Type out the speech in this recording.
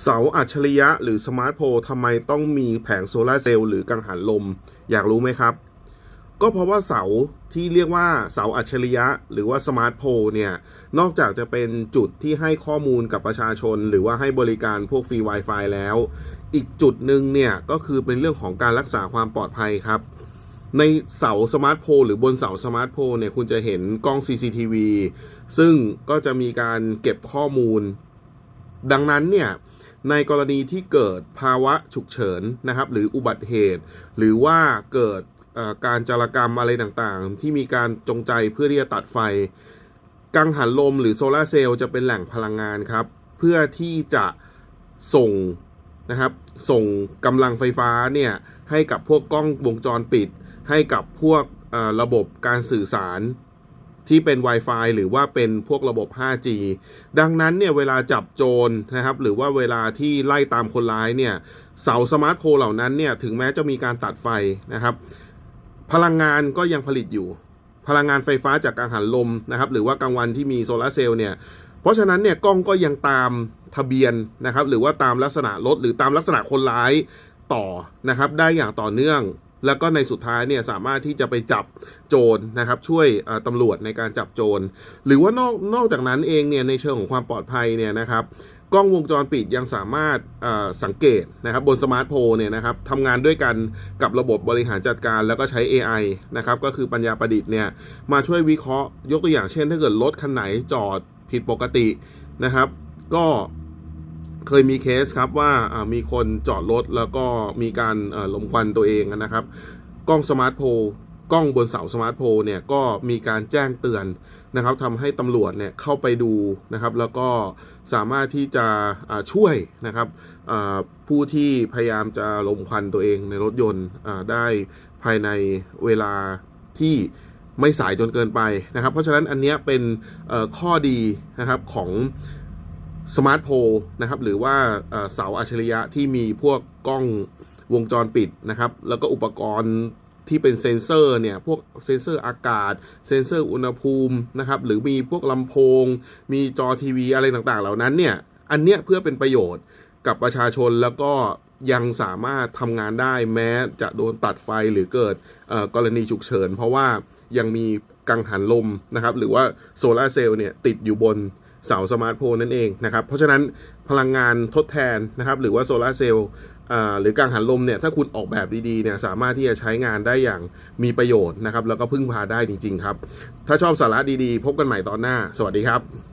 เสาอัจฉริยะหรือสมาร์ทโพลทำไมต้องมีแผงโซลาเซลล์หรือกังหันลม อยากรู้ไหมครับ ก็เพราะว่าเสาที่เรียกว่าเสาอัจฉริยะ หรือว่าสมาร์ทโพลเนี่ย นอกจากจะเป็นจุดที่ให้ข้อมูลกับประชาชน หรือว่าให้บริการพวกฟรี Wi-Fi แล้ว อีกจุดหนึ่งเนี่ย ก็คือเป็นเรื่องของการรักษาความปลอดภัยครับ ในเสาสมาร์ทโพลหรือบนเสาสมาร์ทโพลเนี่ยคุณจะเห็นกล้อง CCTV ซึ่งก็จะมีการเก็บข้อมูล ดังนั้นเนี่ย ในกรณีที่เกิดภาวะฉุกเฉินนะครับ หรืออุบัติเหตุ หรือว่าเกิดการจารกรรมอะไรต่างๆ ที่มีการจงใจเพื่อที่จะตัดไฟ กังหันลมหรือโซลาเซลล์จะเป็นแหล่งพลังงานครับ เพื่อที่จะส่งนะครับส่งกำลังไฟฟ้าเนี่ยให้กับพวกกล้องวงจรปิด ให้กับพวกระบบการสื่อสาร ที่เป็น Wi-Fi หรือว่าเป็นพวกระบบ 5G ดังนั้นเนี่ยเวลาจับโจรนะครับ หรือว่าเวลาที่ไล่ตามคนร้ายเนี่ย เสาสมาร์ทโฟนเหล่านั้นเนี่ยถึงแม้จะมีการตัดไฟนะครับ พลังงานก็ยังผลิตอยู่ พลังงานไฟฟ้าจากกังหันลมนะครับ หรือว่ากลางวันที่มีโซลาร์เซลล์เนี่ย เพราะฉะนั้นเนี่ยกล้องก็ยังตามทะเบียนนะครับ หรือว่าตามลักษณะรถหรือตามลักษณะคนร้ายต่อนะครับ ได้อย่างต่อเนื่อง แล้วก็ในสุดท้ายเนี่ยสามารถที่จะไปจับโจรนะครับ ช่วยตำรวจในการจับโจร หรือว่านอกนอกจากนั้นเองเนี่ยในเชิงของความปลอดภัยเนี่ยนะครับกล้องวงจรปิดยังสามารถสังเกตนะครับบนสมาร์ทโฟนเนี่ยนะครับทำงานด้วยกันกับระบบบริหารจัดการ แล้วก็ใช้ AI นะครับก็คือปัญญาประดิษฐ์เนี่ยมาช่วยวิเคราะห์ยกตัวอย่างเช่น ถ้าเกิดรถคันไหนจอดผิดปกตินะครับ ก็ เคยมีเคสครับว่ามีคนจอดรถแล้วก็มีการลมควันตัวเองนะครับ กล้องสมาร์ทโฟนกล้องบนเสาสมาร์ทโฟนเนี่ยก็มีการแจ้งเตือนนะครับทำให้ตำรวจเนี่ยเข้าไปดูนะครับ แล้วก็สามารถที่จะช่วยนะครับผู้ที่พยายามจะลมควันตัวเองในรถยนต์ได้ภายในเวลาที่ไม่สายจนเกินไปนะครับ เพราะฉะนั้นอันนี้เป็นข้อดีนะครับของ สมาร์ทโพลนะครับ หรือว่าเสาอัจฉริยะที่มีพวกกล้องวงจรปิดนะครับ แล้วก็อุปกรณ์ที่เป็นเซนเซอร์เนี่ย พวกเซนเซอร์อากาศ เซนเซอร์อุณหภูมินะครับ หรือมีพวกลำโพง มีจอทีวีอะไรต่างๆ เหล่านั้นเนี่ย อันเนี้ยเพื่อเป็นประโยชน์กับประชาชนแล้วก็ยังสามารถทำงานได้แม้จะโดนตัดไฟหรือเกิดกรณีฉุกเฉิน เพราะว่ายังมีกังหันลมนะครับ หรือว่าโซลาเซลล์เนี่ยติดอยู่บน เสาสมาร์ทโฟนนั่นเองนะครับเพราะฉะนั้นพลังงานทดแทนนะครับหรือว่าโซลาเซลล์หรือกังหันลมเนี่ยถ้าคุณออกแบบดีๆเนี่ยสามารถที่จะใช้งานได้อย่างมีประโยชน์นะครับแล้วก็พึ่งพาได้จริงๆครับ ถ้าชอบสาระดีๆ พบกันใหม่ตอนหน้า สวัสดีครับ